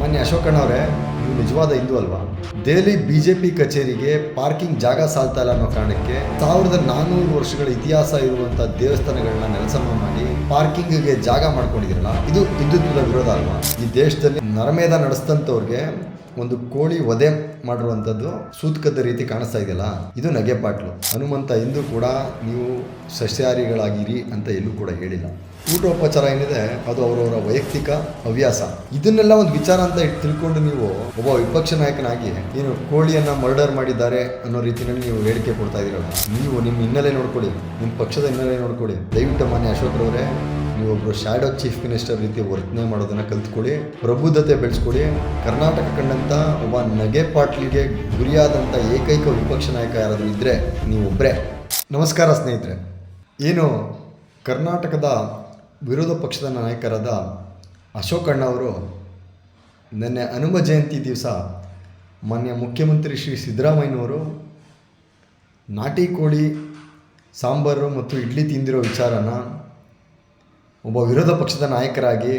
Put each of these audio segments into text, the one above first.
ಮಾನ್ಯ ಅಶೋಕಣ್ಣವರೇ, ನೀವು ನಿಜವಾದ ಹಿಂದೂ ಅಲ್ವಾ? ದೆಹಲಿ ಬಿಜೆಪಿ ಕಚೇರಿಗೆ ಪಾರ್ಕಿಂಗ್ ಜಾಗ ಸಾಲ್ತಾ ಇಲ್ಲ ಅನ್ನೋ ಕಾರಣಕ್ಕೆ ಸಾವಿರದ ನಾನ್ನೂರು ವರ್ಷಗಳ ಇತಿಹಾಸ ಇರುವಂತಹ ದೇವಸ್ಥಾನಗಳನ್ನ ನೆಲಸಮ ಮಾಡಿ ಪಾರ್ಕಿಂಗ್ಗೆ ಜಾಗ ಮಾಡ್ಕೊಂಡಿದ್ರಲ್ಲ ಇದು ಹಿಂದುತ್ವದ ವಿರೋಧ ಅಲ್ವಾ? ಈ ದೇಶದಲ್ಲಿ ನರಮೇಧ ನಡೆಸ್ತಂತವ್ರಿಗೆ ಒಂದು ಕೋಳಿ ವಧೆ ಮಾಡಿರುವಂಥದ್ದು ಸೂತಕದ ರೀತಿ ಕಾಣಿಸ್ತಾ ಇದೆಯಲ್ಲ, ಇದು ನಗೆಪಾಟ್ಲು. ಹನುಮಂತ ಇಂದು ಕೂಡ ನೀವು ಸಸ್ಯಾಹಾರಿಗಳಾಗಿರಿ ಅಂತ ಎಲ್ಲೂ ಕೂಡ ಹೇಳಿಲ್ಲ. ಊಟೋಪಚಾರ ಏನಿದೆ, ಅದು ಅವರವರ ವೈಯಕ್ತಿಕ ಹವ್ಯಾಸ. ಇದನ್ನೆಲ್ಲ ಒಂದು ವಿಚಾರ ಅಂತ ತಿಳ್ಕೊಂಡು ನೀವು ಒಬ್ಬ ವಿಪಕ್ಷ ನಾಯಕನಾಗಿ ಏನು ಕೋಳಿಯನ್ನ ಮರ್ಡರ್ ಮಾಡಿದ್ದಾರೆ ಅನ್ನೋ ರೀತಿಯಲ್ಲಿ ನೀವು ಹೇಳಿಕೆ ಕೊಡ್ತಾ ಇದ್ದೀರಲ್ಲ, ನೀವು ನಿಮ್ಮ ಹಿನ್ನೆಲೆ ನೋಡ್ಕೊಳ್ಳಿ, ನಿಮ್ಮ ಪಕ್ಷದ ಹಿನ್ನೆಲೆ ನೋಡ್ಕೊಳ್ಳಿ. ದಯವಿಟ್ಟು ಮಾನ್ಯ ನೀವು ನೀವೊಬ್ಬರು ಶ್ಯಾಡೋ ಚೀಫ್ ಮಿನಿಸ್ಟರ್ ರೀತಿ ವರ್ತನೆ ಮಾಡೋದನ್ನ ಕಲ್ತ್ಕೊಳ್ಳಿ, ಪ್ರಬುದ್ಧತೆ ಬೆಳೆಸ್ಕೊಳ್ಳಿ. ಕರ್ನಾಟಕ ಕಂಡಂತ ಒಬ್ಬ ನಗೆ ಪಾಟ್ಲಿಗೆ ಗುರಿಯಾದಂಥ ಏಕೈಕ ವಿಪಕ್ಷ ನಾಯಕ ಯಾರಾದರೂ ಇದ್ದರೆ ನೀವೊಬ್ಬರೇ ನಮಸ್ಕಾರ ಸ್ನೇಹಿತರೆ. ಏನು ಕರ್ನಾಟಕದ ವಿರೋಧ ಪಕ್ಷದ ನಾಯಕರಾದ ಅಶೋಕಣ್ಣ ಅವರು ನಿನ್ನೆ ಹನುಮ ಜಯಂತಿ ದಿವಸ ಮಾನ್ಯ ಮುಖ್ಯಮಂತ್ರಿ ಶ್ರೀ ಸಿದ್ದರಾಮಯ್ಯನವರು ನಾಟಿ ಕೋಳಿ, ಸಾಂಬಾರು ಮತ್ತು ಇಡ್ಲಿ ತಿಂದಿರೋ ವಿಚಾರನ ಒಬ್ಬ ವಿರೋಧ ಪಕ್ಷದ ನಾಯಕರಾಗಿ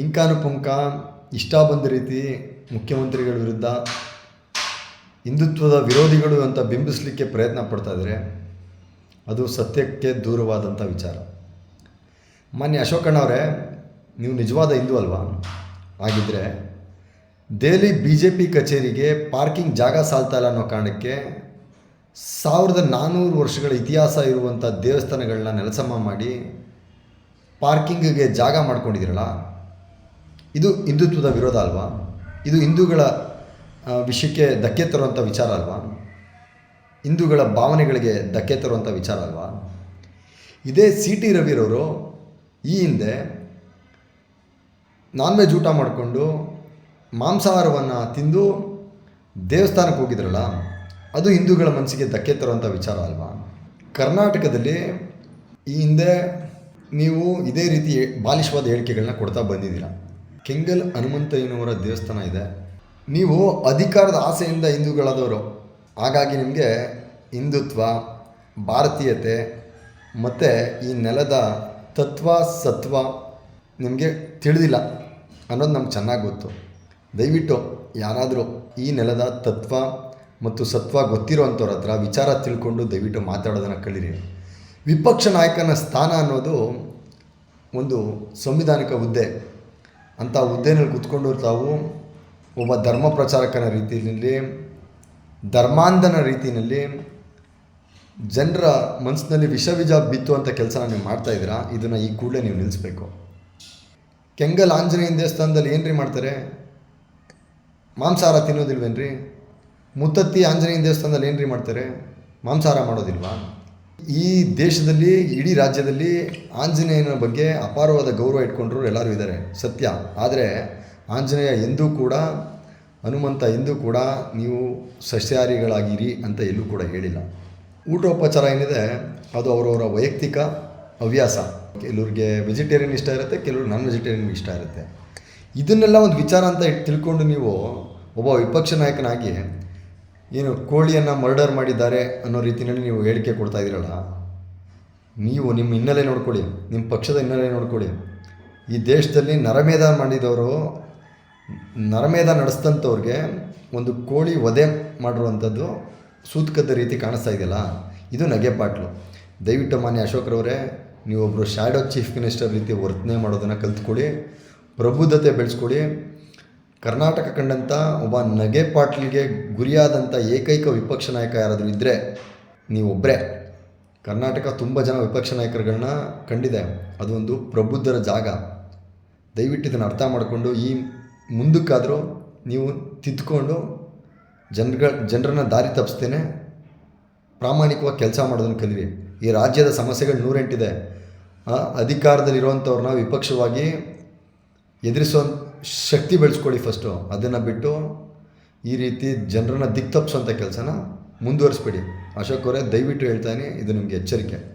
ಇಂಕಾನುಪುಂಕ ಇಷ್ಟ ಬಂದ ರೀತಿ ಮುಖ್ಯಮಂತ್ರಿಗಳ ವಿರುದ್ಧ ಹಿಂದುತ್ವದ ವಿರೋಧಿಗಳು ಅಂತ ಬಿಂಬಿಸಲಿಕ್ಕೆ ಪ್ರಯತ್ನ ಪಡ್ತಾ ಇದ್ದಾರೆ. ಅದು ಸತ್ಯಕ್ಕೆ ದೂರವಾದಂಥ ವಿಚಾರ. ಮಾನ್ಯ ಅಶೋಕಣ್ಣವರೇ ನೀವು ನಿಜವಾದ ಹಿಂದೂ ಅಲ್ವಾ? ಹಾಗಿದ್ರೆ ದೆಹಲಿ ಬಿ ಜೆ ಪಿ ಕಚೇರಿಗೆ ಪಾರ್ಕಿಂಗ್ ಜಾಗ ಸಾಲ್ತಾ ಇಲ್ಲ ಅನ್ನೋ ಕಾರಣಕ್ಕೆ ಸಾವಿರದ ನಾನ್ನೂರು ವರ್ಷಗಳ ಇತಿಹಾಸ ಇರುವಂಥ ದೇವಸ್ಥಾನಗಳನ್ನ ನೆಲಸಮ ಮಾಡಿ ಪಾರ್ಕಿಂಗ್ಗೆ ಜಾಗ ಮಾಡ್ಕೊಂಡಿದ್ದೀರಲ್ಲ, ಇದು ಹಿಂದುತ್ವದ ವಿರೋಧ ಅಲ್ವಾ? ಇದು ಹಿಂದೂಗಳ ವಿಷಯಕ್ಕೆ ಧಕ್ಕೆ ತರುವಂಥ ವಿಚಾರ ಅಲ್ವಾ? ಹಿಂದೂಗಳ ಭಾವನೆಗಳಿಗೆ ಧಕ್ಕೆ ತರುವಂಥ ವಿಚಾರ ಅಲ್ವಾ? ಇದೇ ಸಿ ಟಿ ರವಿರವರು ಈ ಹಿಂದೆ ನಾನ್ ವೆಜ್ ಊಟ ಮಾಡಿಕೊಂಡು ಮಾಂಸಾಹಾರವನ್ನು ತಿಂದು ದೇವಸ್ಥಾನಕ್ಕೆ ಹೋಗಿದ್ರಲ್ಲ, ಅದು ಹಿಂದೂಗಳ ಮನಸ್ಸಿಗೆ ಧಕ್ಕೆ ತರುವಂಥ ವಿಚಾರ ಅಲ್ವಾ? ಕರ್ನಾಟಕದಲ್ಲಿ ಈ ಹಿಂದೆ ನೀವು ಇದೇ ರೀತಿ ಬಾಲಿಶವಾದ ಹೇಳಿಕೆಗಳನ್ನ ಕೊಡ್ತಾ ಬಂದಿದ್ದೀರ. ಕೆಂಗಲ್ ಹನುಮಂತಯ್ಯನವರ ದೇವಸ್ಥಾನ ಇದೆ. ನೀವು ಅಧಿಕಾರದ ಆಸೆಯಿಂದ ಹಿಂದೂಗಳಾದವರು, ಹಾಗಾಗಿ ನಿಮಗೆ ಹಿಂದುತ್ವ, ಭಾರತೀಯತೆ ಮತ್ತು ಈ ನೆಲದ ತತ್ವ ಸತ್ವ ನಿಮಗೆ ತಿಳಿದಿಲ್ಲ ಅನ್ನೋದು ನಮ್ಗೆ ಚೆನ್ನಾಗಿ ಗೊತ್ತು. ದಯವಿಟ್ಟು ಯಾರಾದರೂ ಈ ನೆಲದ ತತ್ವ ಮತ್ತು ಸತ್ವ ಗೊತ್ತಿರೋ ಅಂಥವ್ರ ಹತ್ರ ವಿಚಾರ ತಿಳ್ಕೊಂಡು ದಯವಿಟ್ಟು ಮಾತಾಡೋದನ್ನು ಕಳೀರಿ. ವಿಪಕ್ಷ ನಾಯಕನ ಸ್ಥಾನ ಅನ್ನೋದು ಒಂದು ಸಂವಿಧಾನಿಕ ಹುದ್ದೆ. ಅಂಥ ಹುದ್ದೆನಲ್ಲಿ ಕೂತ್ಕೊಂಡು ತಾವು ಒಬ್ಬ ಧರ್ಮ ಪ್ರಚಾರಕನ ರೀತಿಯಲ್ಲಿ, ಧರ್ಮಾಂಧನ ರೀತಿಯಲ್ಲಿ ಜನರ ಮನಸ್ಸಿನಲ್ಲಿ ವಿಷ ಬಿತ್ತು ಬಿತ್ತುವಂಥ ಕೆಲಸನ ನೀವು ಮಾಡ್ತಾ ಇದ್ದೀರಾ? ಇದನ್ನು ಈ ಕೂಡಲೇ ನೀವು ನಿಲ್ಲಿಸ್ಬೇಕು ಕೆಂಗಲ್ ಆಂಜನೇಯನ ದೇವಸ್ಥಾನದಲ್ಲಿ ಏನ್ರಿ ಮಾಡ್ತಾರೆ? ಮಾಂಸಾಹಾರ ತಿನ್ನೋದಿಲ್ವೇನ್ರಿ? ಮುತ್ತತ್ತಿ ಆಂಜನೇಯನ ದೇವಸ್ಥಾನದಲ್ಲಿ ಏನ್ರಿ ಮಾಡ್ತಾರೆ? ಮಾಂಸಾಹಾರ ಮಾಡೋದಿಲ್ವಾ? ಈ ದೇಶದಲ್ಲಿ, ಇಡೀ ರಾಜ್ಯದಲ್ಲಿ ಆಂಜನೇಯನ ಬಗ್ಗೆ ಅಪಾರವಾದ ಗೌರವ ಇಟ್ಕೊಂಡ್ರು ಎಲ್ಲರೂ ಇದ್ದಾರೆ. ಸತ್ಯ. ಆದರೆ ಆಂಜನೇಯ ಎಂದೂ ಕೂಡ, ಹನುಮಂತ ಎಂದೂ ಕೂಡ ನೀವು ಸಸ್ಯಾಹಾರಿಗಳಾಗಿರಿ ಅಂತ ಎಲ್ಲೂ ಕೂಡ ಹೇಳಿಲ್ಲ. ಊಟೋಪಚಾರ ಏನಿದೆ, ಅದು ಅವರವರ ವೈಯಕ್ತಿಕ ಹವ್ಯಾಸ. ಕೆಲವ್ರಿಗೆ ವೆಜಿಟೇರಿಯನ್ ಇಷ್ಟ ಇರುತ್ತೆ, ಕೆಲವ್ರಿಗೆ ನಾನ್ ವೆಜಿಟೇರಿಯನ್ ಇಷ್ಟ ಇರುತ್ತೆ. ಇದನ್ನೆಲ್ಲ ಒಂದು ವಿಚಾರ ಅಂತ ತಿಳ್ಕೊಂಡು ನೀವು ಒಬ್ಬ ವಿಪಕ್ಷ ನಾಯಕನಾಗಿ ಏನು ಕೋಳಿಯನ್ನು ಮರ್ಡರ್ ಮಾಡಿದ್ದಾರೆ ಅನ್ನೋ ರೀತಿಯಲ್ಲಿ ನೀವು ಹೇಳಿಕೆ ಕೊಡ್ತಾ ಇದ್ದೀರಲ್ಲ, ನೀವು ನಿಮ್ಮ ಹಿನ್ನೆಲೆ ನೋಡ್ಕೊಳ್ಳಿ, ನಿಮ್ಮ ಪಕ್ಷದ ಹಿನ್ನೆಲೆ ನೋಡ್ಕೊಳ್ಳಿ. ಈ ದೇಶದಲ್ಲಿ ನರಮೇಧ ಮಾಡಿದವರು, ನರಮೇಧ ನಡೆಸ್ತಂಥವ್ರಿಗೆ ಒಂದು ಕೋಳಿ ವಧೆ ಮಾಡಿರುವಂಥದ್ದು ಸೂತ್ಕದ ರೀತಿ ಕಾಣಿಸ್ತಾ ಇದೆಯಲ್ಲ, ಇದು ನಗೆಪಾಟ್ಲು ದಯವಿಟ್ಟು ಮಾನ್ಯ ಅಶೋಕ್ರವರೇ ನೀವೊಬ್ಬರು ಶ್ಯಾಡೋ ಚೀಫ್ ಮಿನಿಸ್ಟರ್ ರೀತಿ ವರ್ತನೆ ಮಾಡೋದನ್ನು ಕಲ್ತ್ಕೊಳ್ಳಿ, ಪ್ರಬುದ್ಧತೆ ಬೆಳೆಸ್ಕೊಳ್ಳಿ. ಕರ್ನಾಟಕ ಕಂಡಂಥ ಒಬ್ಬ ನಗೆ ಪಾಟ್ಲಿಗೆ ಗುರಿಯಾದಂಥ ಏಕೈಕ ವಿಪಕ್ಷ ನಾಯಕ ಯಾರಾದರೂ ಇದ್ದರೆ ನೀವೊಬ್ಬರೇ ಕರ್ನಾಟಕ ತುಂಬ ಜನ ವಿಪಕ್ಷ ನಾಯಕರುಗಳನ್ನ ಕಂಡಿದೆ, ಅದೊಂದು ಪ್ರಬುದ್ಧರ ಜಾಗ. ದಯವಿಟ್ಟು ಇದನ್ನು ಅರ್ಥ ಮಾಡಿಕೊಂಡು ಈ ಮುಂದಕ್ಕಾದರೂ ನೀವು ತಿದ್ದುಕೊಂಡು ಜನಗಳ, ಜನರನ್ನ ದಾರಿ ತಪ್ಪಿಸ್ತೇನೆ. ಪ್ರಾಮಾಣಿಕವಾಗಿ ಕೆಲಸ ಮಾಡೋದನ್ನು ಕಲಿರಿ ಈ ರಾಜ್ಯದ ಸಮಸ್ಯೆಗಳು ನೂರೆಂಟಿದೆ. ಅಧಿಕಾರದಲ್ಲಿರುವಂಥವ್ರನ್ನ ವಿಪಕ್ಷವಾಗಿ ಎದುರಿಸೋ ಶಕ್ತಿ ಬೆಳೆಸ್ಕೊಳ್ಳಿ ಫಸ್ಟು ಅದನ್ನು ಬಿಟ್ಟು ಈ ರೀತಿ ಜನರನ್ನ ದಿಕ್ತಪ್ಪಿಸೋಂಥ ಕೆಲಸನ ಮುಂದುವರಿಸ್ಬೇಡಿ. ಅಶೋಕ್ ಅವರೇ, ದಯವಿಟ್ಟು ಹೇಳ್ತಾನೆ ಇದು ನಿಮಗೆ ಎಚ್ಚರಿಕೆ.